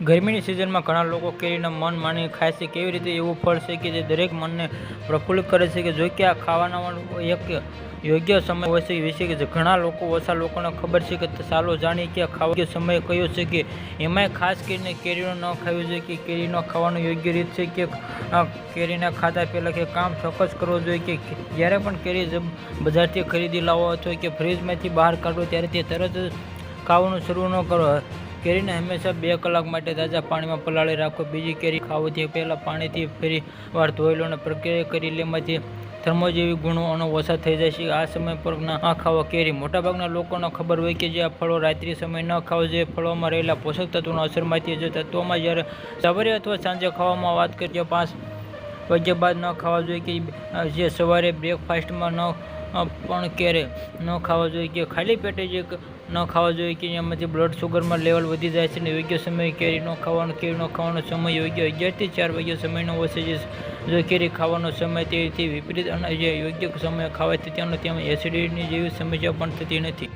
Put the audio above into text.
ગરમીની સિઝનમાં ઘણા લોકો કેરીના મન માની ખાય છે. કેવી રીતે એવું ફળ છે કે જે દરેક મનને પ્રફુલ્લિત કરે છે કે જો કે આ ખાવાના એક યોગ્ય સમય હોય છે વિશે કે ઘણા લોકો ઓછા લોકોને ખબર છે કે ચાલો જાણીએ કે ખાવા સમય કયો છે કે એમાંય ખાસ કરીને કેરીનો ન ખાવી જોઈએ કે કેરી ન ખાવાનું યોગ્ય રીત છે કે કેરીના ખાતા પહેલાં કે કામ ચોક્કસ કરવો જોઈએ કે જ્યારે પણ કેરી બજારથી ખરીદી લાવો અથવા કે ફ્રીજમાંથી બહાર કાઢો ત્યારે તે તરત ખાવાનું શરૂ ન કરો. કેરીને હંમેશા બે કલાક માટે તાજા પાણીમાં પલાળી રાખો. બીજી કેરી ખાવાથી પહેલાં પાણીથી ફરી વાર ધોઈ લો અને પ્રક્રિયા કરી લેવાથી થર્મો જેવી ગુણો અને ઓછા થઈ જાય છે. આ સમય પર ના ખાવા કેરી. મોટાભાગના લોકોને ખબર હોય કે જે આ ફળો રાત્રિ સમય ન ખાવા જોઈએ. ફળોમાં રહેલા પોષક તત્વોના અસરમાંથી જે તત્વોમાં જ્યારે સવારે અથવા સાંજે ખાવામાં વાત કરીએ, પાંચ વાગ્યા બાદ ન ખાવા જોઈએ કે જે સવારે બ્રેકફાસ્ટમાં ન પણ ક્યારે ન ખાવા જોઈએ કે ખાલી પેટે જે ન ખાવા જોઈએ કે એમાંથી બ્લડ શુગરમાં લેવલ વધી જાય છે અને યોગ્ય સમયે કેરી ન ખાવાનો કેરી ન ખાવાનો સમય યોગ્ય અગિયારથી ચાર વાગ્યા સમયનો હોય જે જો કેરી ખાવાનો સમય તેથી વિપરીત અને જે યોગ્ય સમયે ખાવાથી તેનો તેમાં એસિડિટીની જેવી સમસ્યા પણ થતી નથી.